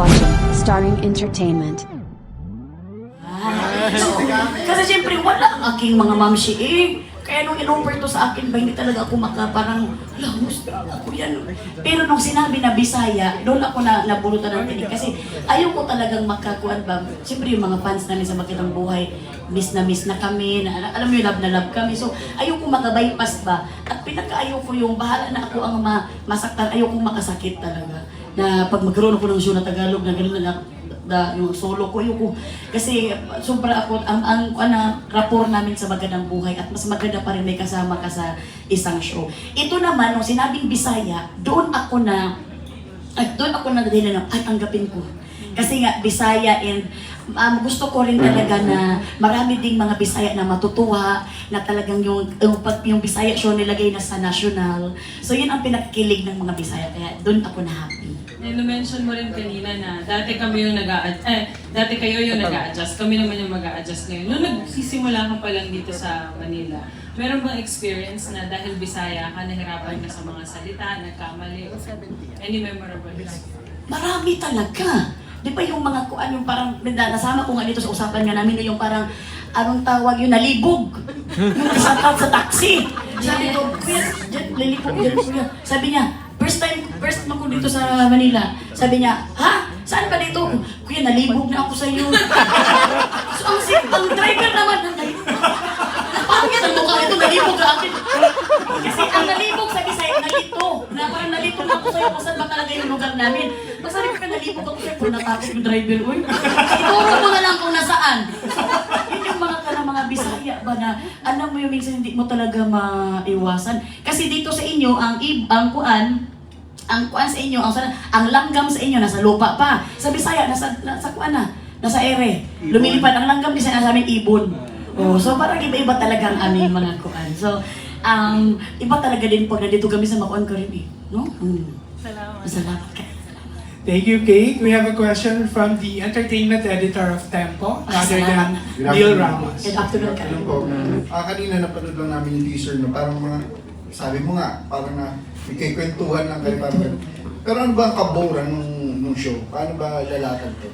watching Starring Entertainment. Kasi siyempre wala ang aking mga mamsi eh. Kaya nung in-offer to sa akin ba, hindi talaga ako maka parang, hala, gusto ako yan. Pero nung sinabi na Bisaya, doon ako na nabulutan ng tinig. Kasi ayaw ko talagang makakuan ba. Siyempre yung mga fans namin sa Makitang Buhay, miss na miss na kami, na, alam mo yung love na love kami. So ayaw ko makabypass ba. At pinaka-ayaw ko yung bahala na ako ang ma masaktan, ayaw kong makasakit talaga. Na pag magkaroon ako ng show na Tagalog, na gano'n na da yung solo ko yung kasi sobra ako ang ang ano rapport namin sa magandang buhay at mas maganda pa rin may kasama ka sa isang show. Ito naman nung sinabing Bisaya, doon ako na at doon ako na na ay tanggapin ko. Kasi nga Bisaya and um, gusto ko rin talaga na marami ding mga Bisaya na matutuwa na talagang yung yung, yung Bisaya show nilagay na sa national. So yun ang pinakikilig ng mga Bisaya kaya doon ako na happy. Eh, mention mo rin kanina na dati kami yung nag eh, dati kayo yung nag adjust kami naman yung mag adjust ngayon. Nung nagsisimula ka pa lang dito sa Manila, meron bang experience na dahil Bisaya ka, nahirapan ka sa mga salita, nagkamali? Any memorable experience? Marami talaga. Di ba yung mga kuan yung parang na- nasama ko nga dito sa usapan nga namin yung parang anong tawag yung nalibog. yung sa sa taxi. Sabi ko, kuya, dyan, lilibog dyan, kuya. Sabi niya, first time, first mo ko dito sa Manila. Sabi niya, ha? Saan ba dito? Kuya, nalibog na ako sa iyo. so, ang, si- ang driver naman, nalibog. Paano yan ang mukha ito? Nalibog ka akin. Kasi ang nalibog sa nalito. Na parang nalito na ako sa'yo kung saan ba talaga yung lugar namin. Basta rin ka nalibog ako sa'yo, pero natakot yung driver. Uy, ituro mo na lang kung nasaan. Yun yung mga ka mga Bisaya ba na, alam mo yung minsan hindi mo talaga maiwasan. Kasi dito sa inyo, ang, ib, ang kuan, ang kuan sa inyo, ang, ang langgam sa inyo, nasa lupa pa. Sa Bisaya, nasa, nasa kuan na, nasa ere. Lumilipad ang langgam kasi nasa aming ibon. Oh, so parang iba-iba talaga ang aming mga kuan. So, um, iba talaga din pag nandito kami sa Makuan Caribe. No? Hmm. Salamat. Salamat. Thank you, Kate. We have a question from the entertainment editor of Tempo, Ah, rather than. Neil Ramos. Good afternoon ka. Ano po, ah, kanina napanood lang namin yung teaser no, parang mga, sabi mo nga, parang na, ikikwentuhan lang kayo parang ganun. Pero ano ba ang kaburan nung, nung show? Paano ba lalakad to?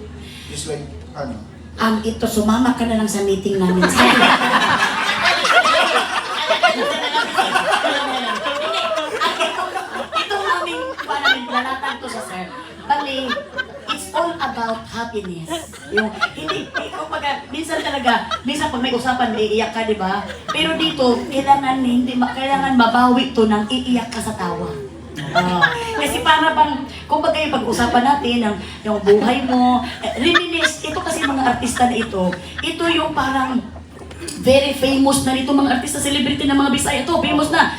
Just like, ano? Um, ito, sumama ka na lang sa meeting namin. Hindi, ang ito, ito aming, lalatan to sa sir. Bali, it's all about happiness. Yung, hindi, eh, kumbaga, minsan talaga, minsan pag may usapan, iiyak ka, di ba? Pero dito, kailangan hindi, kailangan mabawi to ng iiyak ka sa tawa. Oo. kasi para bang, kumbaga yung pag-usapan natin, ang, yung buhay mo, eh, reminisce, ito kasi mga artista na ito, ito yung parang very famous na nito mga artista, celebrity ng mga Bisaya, ito, famous na.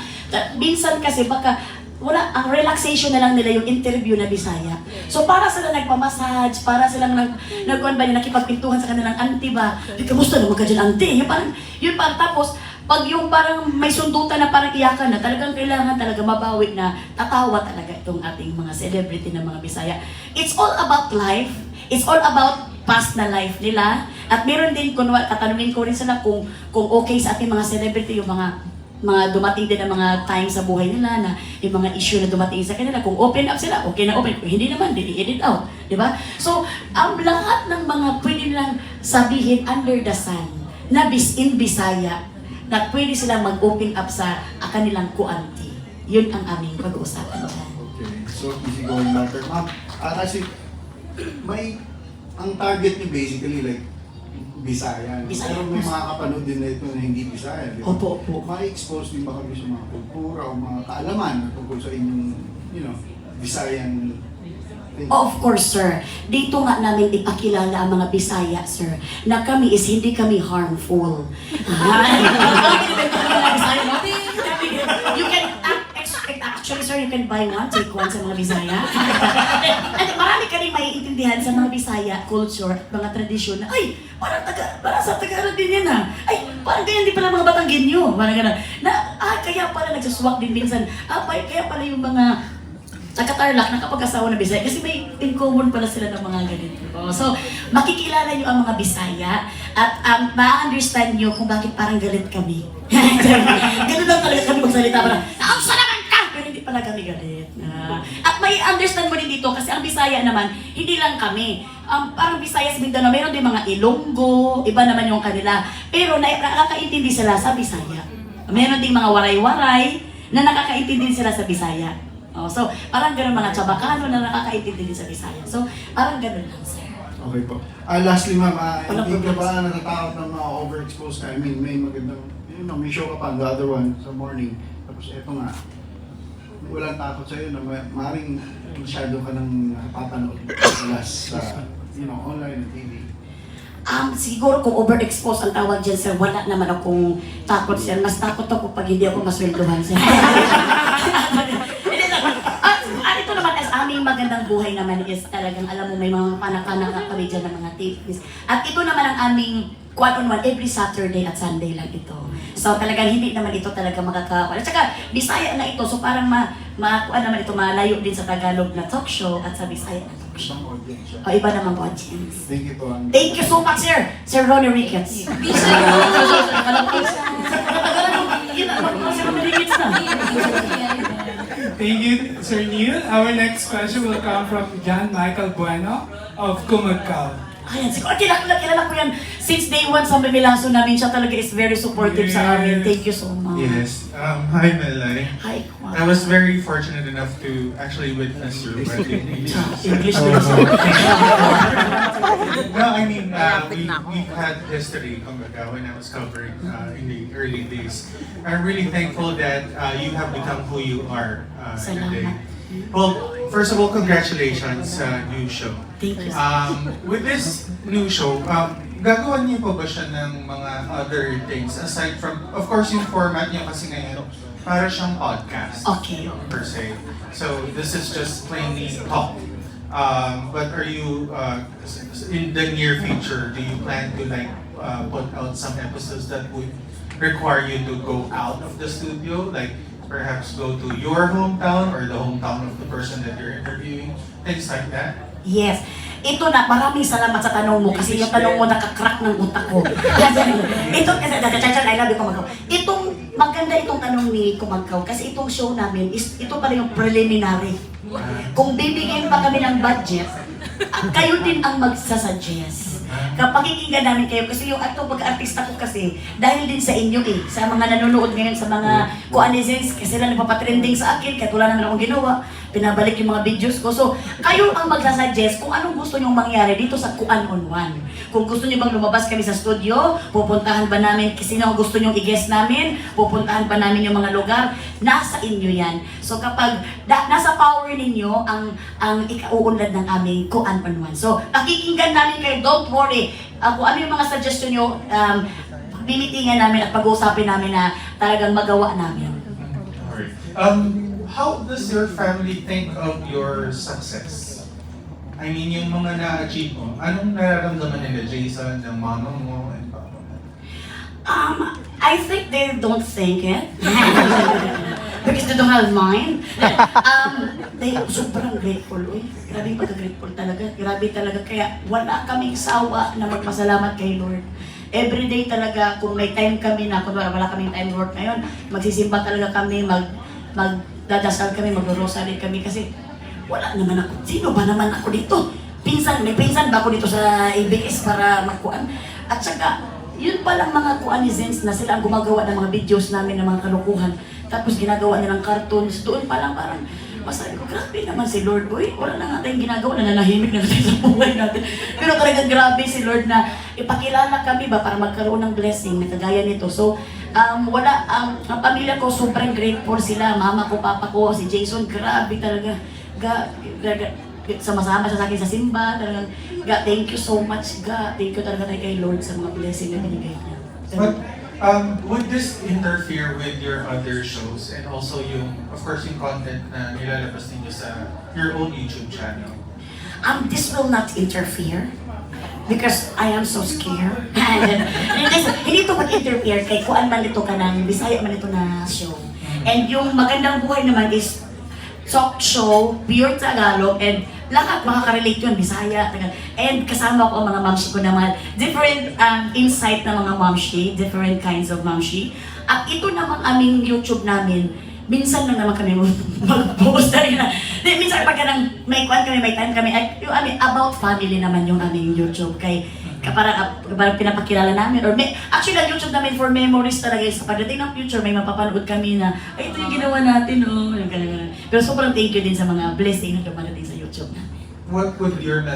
Minsan kasi baka, wala, ang relaxation na lang nila yung interview na Bisaya. So para sila nagmamassage, para silang nag, nagkuhan ba niya, nakipagpintuhan sa kanilang auntie ba? Ay, kamusta naman ka dyan, auntie? Yung parang, yun parang tapos, pag yung parang may sundutan na parang iyakan na, talagang kailangan talaga mabawi na tatawa talaga itong ating mga celebrity ng mga Bisaya. It's all about life. It's all about past na life nila. At meron din, kung tatanungin ko rin sila kung, kung okay sa ating mga celebrity, yung mga mga dumating din na mga time sa buhay nila na yung mga issue na dumating sa kanila kung open up sila okay na open kung hindi naman di edit out di ba? So ang lahat ng mga pwede nilang sabihin under the sun na bis in Bisaya na pwede silang mag-open up sa kanilang kuanti yun ang aming pag-uusapan dyan. Okay, so easy going matter. Ma'am, ah, kasi may, ang target niyo basically like, Bisaya. no? Bisaya. Pero may mga kapanood din na ito na hindi Bisaya. di ba? Opo, opo. Ma-expose din ba kami sa mga kultura o mga kaalaman tungkol sa inyong, you know, Bisayan? Of course, sir. Dito nga namin ipakilala ang mga Bisaya, sir, na kami is hindi kami harmful. you sir, you can buy one, take one sa mga Bisaya. At marami ka rin maiintindihan sa mga Bisaya culture mga tradisyon na, ay, parang taga, parang sa Tagalog din yan ah. Ay, parang ganyan din pala mga Batanggenyo. Parang gano'n. Na, ah, kaya pala nagsuswak din minsan. Ah, kaya pala yung mga Nakatarlak, nakapag-asawa na Bisaya kasi may in common pala sila ng mga ganito. So, makikilala niyo ang mga Bisaya at um, ma-understand niyo kung bakit parang galit kami. Ganun lang talaga kami magsalita parang, pala kami galit. Na, at may understand mo din dito kasi ang Bisaya naman, hindi lang kami. Um, parang Bisaya sa Mindanao, meron din mga Ilonggo, iba naman yung kanila. Pero na, nakakaintindi sila sa Bisaya. Meron ding mga waray-waray na nakakaintindi sila sa Bisaya. Oh, so, parang ganun mga Chabacano na nakakaintindi din sa Bisaya. So, parang ganun lang, sir. Okay po. Ah, lastly ma'am, ah, Walang hindi ka ba natatakot na ma-overexpose ka? I mean, may magandang, you know, may show ka pa, the other one, sa morning. Tapos eto nga, walang takot sa'yo na ma- maring masyado ka nang nakapapanood plus sa, you know, online and TV. Um, siguro kung overexpose ang tawag dyan, sir, wala naman akong takot, sir. Mas takot ako pag hindi ako masweldohan, sir. Hindi, sir. At, at ito aming magandang buhay naman is talagang, alam mo, may mga panak-panak kami dyan ng mga tapes. At ito naman ang aming one on one every Saturday at Sunday lang ito. So talagang hindi naman ito talaga makakawala. At saka Bisaya na ito, so parang ma, ma kuan naman ito malayo din sa Tagalog na talk show at sa Bisaya na talk show. Isang audience siya. O iba namang audience. Thank you po. Thank you so much, sir. Sir Ronnie Ricketts. Thank you, Sir Neil. Our next question will come from John Michael Bueno of Kumagkal. Ayan, siguro kilala, kilala ko yan. Since day one sa Memilaso namin, siya talaga is very supportive sa amin. Thank you so much. Yes. Um, hi, Melay. Hi, I was very fortunate enough to actually witness your wedding. English din siya. no, I mean, uh, we, we've had history, kumbaga, when I was covering uh, in the early days. I'm really thankful that uh, you have become who you are uh, today. Well, first of all, congratulations sa new show. Thank you. Um, with this new show, um, gagawa niyo pa ba siya ng mga other things aside from, of course, yung format niya kasi ngayon, para siyang podcast Okay. per se. So this is just plainly talk. Um, but are you uh, in the near future? Do you plan to like uh, put out some episodes that would require you to go out of the studio, like perhaps go to your hometown or the hometown of the person that you're interviewing, things like that? Yes. Ito na, maraming salamat sa tanong mo kasi yung tanong mo nakakrak ng utak ko. Ito, kasi, chachan, I love you, Kumagaw. Itong, maganda itong tanong ni Kumagaw kasi itong show namin, is, ito pala yung preliminary. Kung bibigyan pa kami ng budget, kayo din ang magsasuggest. Kapag kikinggan namin kayo, kasi yung ato pag-artista ko kasi, dahil din sa inyo eh, sa mga nanonood ngayon, sa mga kuanizens, kasi sila nagpapatrending sa akin, wala naman akong ginawa, pinabalik yung mga videos ko. So, kayo ang magsasuggest kung anong gusto nyong mangyari dito sa Kuan on One. Kung gusto nyo bang lumabas kami sa studio, pupuntahan ba namin, kasi ang gusto nyong i-guest namin, pupuntahan ba namin yung mga lugar, nasa inyo yan. So kapag da, nasa power ninyo ang ang ikauunlad ng aming Kuan on One. So, pakikinggan namin kayo, don't worry. Uh, kung ano yung mga suggestion nyo, um, binitingan namin at pag-uusapin namin na talagang magawa namin. Um, how does your family think of your success? I mean, yung mga na-achieve mo, anong nararamdaman nila, Jason, ng mama mo, and papa mo? Um, I think they don't think it. Because they don't have mind. Um, they sobrang grateful. Uy, grabe pagka-grateful talaga. Grabe talaga. Kaya wala kaming sawa na magpasalamat kay Lord. Every day talaga, kung may time kami na, kung wala, kaming time work ngayon, magsisimba talaga kami, mag, magdadasal kami, magro-rosary kami kasi wala naman ako. Sino ba naman ako dito? Pinsan, may pinsan ba ako dito sa ABS para magkuan? At saka, yun palang mga kuanizens na sila ang gumagawa ng mga videos namin ng mga kalukuhan. Tapos ginagawa nilang cartoons. Doon pa lang parang, masabi ko, grabe naman si Lord. Boy, wala na nga tayong ginagawa, nananahimik na tayo sa buhay natin. Pero talagang grabe si Lord na ipakilala kami ba para magkaroon ng blessing na kagaya nito. So, um, wala, ang, ang pamilya ko sobrang grateful sila. Mama ko, papa ko, si Jason, grabe talaga. Ga, ga, ga, sama-sama siya sa akin sa simba. Talagang, ga, thank you so much, ga. Thank you talaga tayo kay Lord sa mga blessing na binigay niya. But um, would this interfere with your other shows and also yung, of course, yung content na nilalabas ninyo sa your own YouTube channel? Um, this will not interfere because I am so scared. hindi, hindi ito mag-interfere kay kuan man ito ka ng Bisaya man ito na show. And yung magandang buhay naman is talk show, pure Tagalog, and lahat makaka-relate yun, Bisaya, Tagalog. And kasama ko ang mga mamshi ko naman, different um, insight ng mga mamshi, different kinds of mamshi. At ito namang aming YouTube namin, minsan lang naman kami mag-post na rin na. Di, minsan pagka nang may kwan kami, may time kami, ay, yung ano, about family naman yung aming YouTube. Kay, parang, parang pinapakilala namin. Or may, actually, ang YouTube namin for memories talaga. Sa pagdating ng future, may mapapanood kami na, ay, ito yung ginawa natin, oh. Yung ganun. Pero sobrang thank you din sa mga blessing na dumarating sa YouTube namin. What would your message